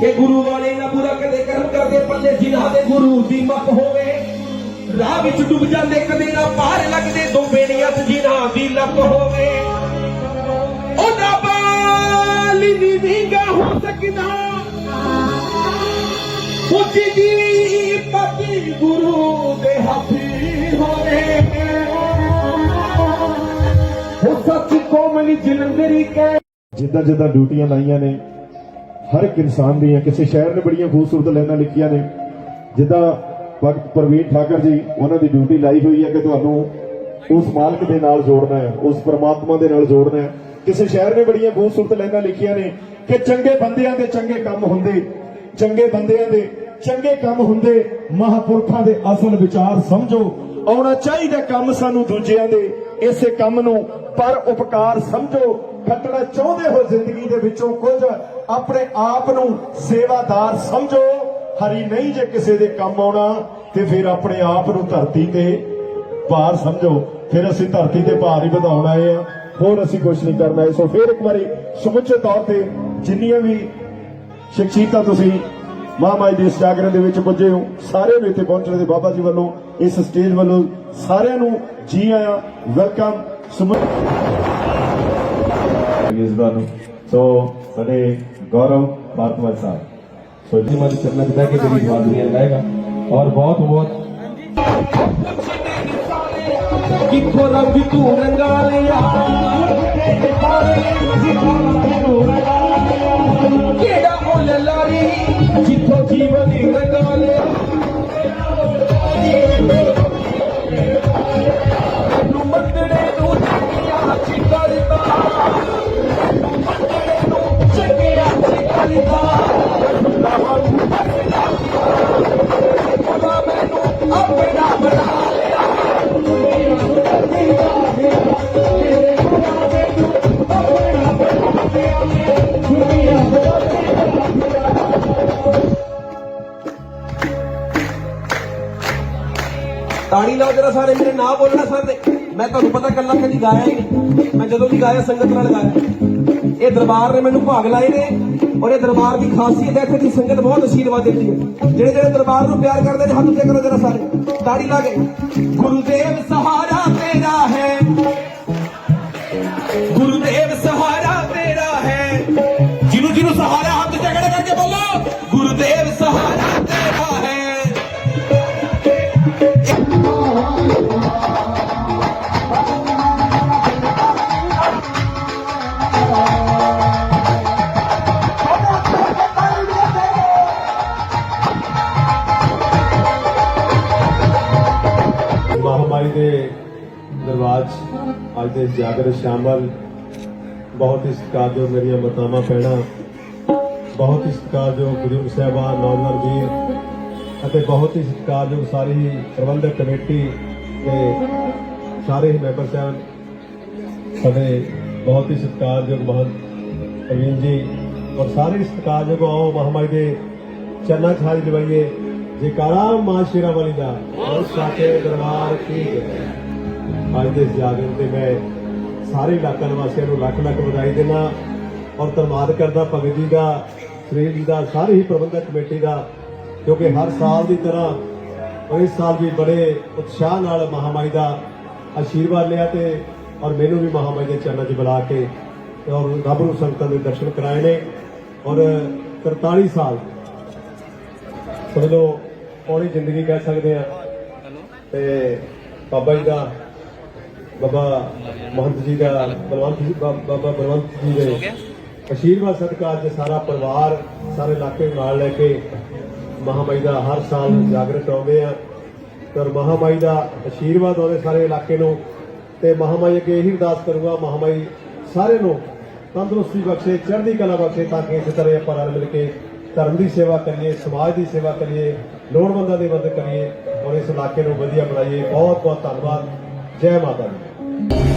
ਕਿ ਗੁਰੂ ਵਾਲੇ ਨਾ ਬੁਰਾ ਕਦੇ ਕਰਮ ਕਰਦੇ ਪੱਲੇ ਜਿਨ੍ਹਾਂ ਦੇ ਗੁਰੂ ਦੀ ਮੱਤ ਹੋਵੇ। ਰਾਹ ਵਿੱਚ ਡੁੱਬ ਜਾਂਦੇ, ਕਦੇ ਨਾ ਪਾਰ ਲੱਗਦੇ, ਦੋ ਬੇੜੀਆਂ 'ਚ ਜਿਨ੍ਹਾਂ ਦੀ ਲੱਤ ਹੋਵੇ। ਉਹਨਾਂ ਬਾਲੀ ਦੀ ਵਿੰਗਾ ਹੋ ਸਕਦਾ। ਉੱਚੀ ਦੀ ਪਤੀ ਗੁਰੂ ਦੇ ਹੱਥ ਹੋਵੇ। ਉਹ ਸੱਚ ਕੋਮਲ ਜਲੰਧਰੀ ਕਹਿ ਜਿੱਦਾਂ ਜਿੱਦਾਂ ਡਿਊਟੀਆਂ ਲਾਈਆਂ ਨੇ ਹਰ ਇੱਕ ਇਨਸਾਨ ਦੀਆਂ, ਕਿਸੇ ਸ਼ਹਿਰ ਨੇ ਬੜੀਆਂ ਖੂਬਸੂਰਤ ਲਾਈਨਾਂ ਲਿਖੀਆਂ ਨੇ। ਜਿੱਦਾਂ ਭਗਤ ਪ੍ਰਵੀਨ ਠਾਕਰ ਜੀ, ਉਹਨਾਂ ਦੀ ਡਿਊਟੀ ਲਾਈ ਹੋਈ ਹੈ ਕਿ ਤੁਹਾਨੂੰ ਉਸ ਮਾਲਕ ਦੇ ਨਾਲ ਜੋੜਨਾ ਹੈ, ਉਸ ਪ੍ਰਮਾਤਮਾ ਦੇ ਨਾਲ ਜੋੜਨਾ ਹੈ। ਕਿਸੇ ਸ਼ਹਿਰ ਨੇ ਬੜੀਆਂ ਖੂਬਸੂਰਤ ਲਾਈਨਾਂ ਲਿਖੀਆਂ ਨੇ ਕਿ ਚੰਗੇ ਬੰਦਿਆਂ ਦੇ ਚੰਗੇ ਕੰਮ ਹੁੰਦੇ, ਚੰਗੇ ਬੰਦਿਆਂ ਦੇ ਚੰਗੇ ਕੰਮ ਹੁੰਦੇ, ਮਹਾਪੁਰਖਾਂ ਦੇ ਅਸਲ ਵਿਚਾਰ ਸਮਝੋ। ਆਉਣਾ ਚਾਹੀਦਾ ਕੰਮ ਸਾਨੂੰ ਦੂਜਿਆਂ ਦੇ, ਇਸੇ ਕੰਮ ਨੂੰ ਪਰ ਉਪਕਾਰ ਸਮਝੋ। ਖੱਟਣਾ ਚਾਹੁੰਦੇ ਹੋ ਜ਼ਿੰਦਗੀ ਦੇ ਵਿੱਚੋਂ ਕੁਝ? ਆਪਣੇ ਆਪ ਨੂੰ ਸੇਵਾਦਾਰ ਸਮਝੋ। ਹਰੀ ਨਹੀਂ ਜੇ ਕਿਸੇ ਦੇ ਕੰਮ ਆਉਣਾ, ਤੇ ਫਿਰ ਆਪਣੇ ਆਪ ਨੂੰ ਧਰਤੀ ਤੇ ਭਾਰ ਸਮਝੋ। ਫਿਰ ਅਸੀਂ ਧਰਤੀ ਤੇ ਭਾਰ ਹੀ ਵਧਾਉਣ ਆਏ ਆ ਹੋਰ ਅਸੀਂ ਕੁਝ ਨਹੀਂ ਕਰਨਾ ਸੋ ਫਿਰ ਇੱਕ ਵਾਰੀ ਸਮੁੱਚੇ ਤੌਰ ਤੇ ਜਿੰਨੀਆਂ ਵੀ ਸ਼ਖਸੀਅਤਾਂ ਤੁਸੀਂ ਮਹਾਮਾਈ ਦੇ ਇਸ ਜਾਗਰਣ ਦੇ ਵਿੱਚ ਪੁੱਜੇ ਹੋ, ਸਾਰਿਆਂ ਨੂੰ ਇੱਥੇ ਪਹੁੰਚਣ ਦੇ ਬਾਬਾ ਜੀ ਵੱਲੋਂ, ਇਸ ਸਟੇਜ ਵੱਲੋਂ ਸਾਰਿਆਂ ਨੂੰ ਜੀ ਆਇਆਂ। ਵੈਲਕਮ। ਸਮੁੱਚ ਇਸ ਨੂੰ ਸੋ ਸਾਡੇ ਗੌਰਵ ਭਾਰਤਵਾਜ ਸਾਹਿਬ ਸੋ ਜੀ ਮਨ ਕਰਨਾ ਚਾਹਦਾ ਕਿ ਤੇਰੀ ਦੁਆ ਦੁਨੀਆ ਲਾਏਗਾ ਔਰ ਬਹੁਤ ਬਹੁਤ ਕਿੱਥੋਂ ਰੱਬ ਤੂੰ ਰੰਗਾ ਲਿਆ ਤਾੜੀ ਲਾਓ ਜਰਾ ਸਾਰੇ ਮੇਰੇ ਨਾਂ ਬੋਲਣਾ ਸਾਰੇ। ਮੈਂ ਤੁਹਾਨੂੰ ਪਤਾ ਕੱਲਾ ਕਦੀ ਗਾਇਆ ਹੀ ਨਹੀਂ। ਮੈਂ ਜਦੋਂ ਵੀ ਗਾਇਆ ਸੰਗਤ ਨਾਲ ਗਾਇਆ। ਇਹ ਦਰਬਾਰ ਨੇ ਮੈਨੂੰ ਭਾਗ ਲਾਏ ਨੇ ਔਰ ਇਹ ਦਰਬਾਰ ਦੀ ਖਾਸੀਅਤ ਹੈ, ਇੱਥੇ ਦੀ ਸੰਗਤ ਬਹੁਤ ਅਸ਼ੀਰਵਾਦ ਦਿੰਦੀ ਹੈ। ਜਿਹੜੇ ਜਿਹੜੇ ਦਰਬਾਰ ਨੂੰ ਪਿਆਰ ਕਰਦੇ ਨੇ, ਹੱਥ ਉੱਤੇ ਕਰੋ ਜਰਾ ਸਾਰੇ। ਤਾੜੀ ਲਾ ਕੇ ਗੁਰੂਦੇਵ ਸਹਾਰਾ ਤੇਰਾ ਹੈ। ਦਰਬਾਰ ਅੱਜ ਦੇ ਜਾਗਰ ਸ਼ਾਮਲ। ਬਹੁਤ ਹੀ ਸਤਿਕਾਰਯੋਗ ਮੇਰੀਆਂ ਮਾਤਾਵਾਂ, ਭੈਣਾਂ। ਬਹੁਤ ਹੀ ਸਤਿਕਾਰਯੋਗ ਬਜ਼ੁਰਗ ਸਾਹਿਬਾਨ ਨੌਜਵਾਨ ਵੀਰ। ਅਤੇ ਬਹੁਤ ਹੀ ਸਤਿਕਾਰਯੋਗ ਸਾਰੀ ਪ੍ਰਬੰਧਕ ਕਮੇਟੀ ਤੇ ਸਾਰੇ ਹੀ ਮੈਂਬਰ ਸਾਹਿਬ। ਸਾਡੇ ਬਹੁਤ ਹੀ ਸਤਿਕਾਰਯੋਗ ਮਹੰਤ ਪ੍ਰਵੀਨ ਜੀ। ਔਰ ਸਾਰੇ ਹੀ ਸਤਿਕਾਰਯੋਗ ਆਓ ਮਹਾਮਾਈ ਦੇ ਚਰਨਾਂ 'ਚ ਹਾਜ਼ਰੀ ਲਵਾਈਏ ਜੇਕਾਰਾ ਮਾਂ ਸ਼ੇਰਾਂ ਵਾਲੀ ਦਾ। ਔਰ ਸਾਥੇ ਦਰਬਾਰ ਕੀ ਜੈ। ਅੱਜ ਦੇ ਜਾਗਰਣ ਤੇ ਮੈਂ ਸਾਰੇ ਇਲਾਕਾ ਨਿਵਾਸੀਆਂ ਨੂੰ ਲੱਖ ਲੱਖ ਵਧਾਈ ਦੇਣਾ ਔਰ ਧੰਨਵਾਦ ਕਰਦਾ ਭਗਤ ਜੀ ਦਾ ਸ੍ਰੀ ਜੀ ਦਾ ਸਾਰੀ ਹੀ ਪ੍ਰਬੰਧਕ ਕਮੇਟੀ ਦਾ ਕਿਉਂਕਿ ਹਰ ਸਾਲ ਦੀ ਤਰ੍ਹਾਂ ਔਰ ਇਸ ਸਾਲ ਵੀ ਬੜੇ ਉਤਸ਼ਾਹ ਨਾਲ ਮਹਾਮਾਈ ਦਾ ਆਸ਼ੀਰਵਾਦ ਲਿਆ ਤੇ ਔਰ ਮੈਨੂੰ ਵੀ ਮਹਾਮਾਈ ਦੇ ਚਰਨਾਂ 'ਚ ਬੁਲਾ ਕੇ ਔਰ ਰੱਬ ਨੂੰ ਸੰਗਤਾਂ ਦੇ ਦਰਸ਼ਨ ਕਰਾਏ ਨੇ ਔਰ 43 ਸਾਲ ਸਮਝ ਪੌਣੀ ਜ਼ਿੰਦਗੀ ਕਹਿ ਸਕਦੇ ਆ ਤੇ ਬਾਬਾ ਜੀ ਦਾ ਬਾਬਾ ਮਹੰਤ ਜੀ ਦਾ ਬਲਵੰਤ ਜੀ ਬਾਬਾ ਬਲਵੰਤ ਜੀ ਦੇ ਆਸ਼ੀਰਵਾਦ ਸਦਕਾ ਅੱਜ ਸਾਰਾ ਪਰਿਵਾਰ ਸਾਰੇ ਇਲਾਕੇ ਨਾਲ ਲੈ ਕੇ ਮਹਾਮਾਈ ਦਾ ਹਰ ਸਾਲ ਜਾਗਰਤ ਆਉਂਦੇ ਆ। ਤੇ ਮਹਾਮਾਈ ਦਾ ਆਸ਼ੀਰਵਾਦ ਉਹਦੇ ਸਾਰੇ ਇਲਾਕੇ ਨੂੰ ਤੇ ਮਹਾਮਾਈ ਅੱਗੇ ਇਹੀ ਅਰਦਾਸ ਕਰੂੰਗਾ ਮਹਾਮਾਈ ਸਾਰੇ ਨੂੰ ਤੰਦਰੁਸਤੀ ਬਖਸ਼ੇ ਚੜ੍ਹਦੀ ਕਲਾ ਬਖਸ਼ੇ ਤਾਂ ਕਿ ਇਸੇ ਤਰ੍ਹਾਂ ਆਪਾਂ ਰਲ ਮਿਲ ਕੇ ਧਰਮ ਦੀ ਸੇਵਾ ਕਰੀਏ ਸਮਾਜ ਦੀ ਸੇਵਾ ਕਰੀਏ ਲੋੜਵੰਦਾਂ ਦੀ ਮਦਦ ਕਰੀਏ ਔਰ ਇਸ ਇਲਾਕੇ ਨੂੰ ਵਧੀਆ ਬਣਾਈਏ। ਬਹੁਤ ਬਹੁਤ ਧੰਨਵਾਦ। ਜੈ ਮਾਤਾ ਦੀ। Bye.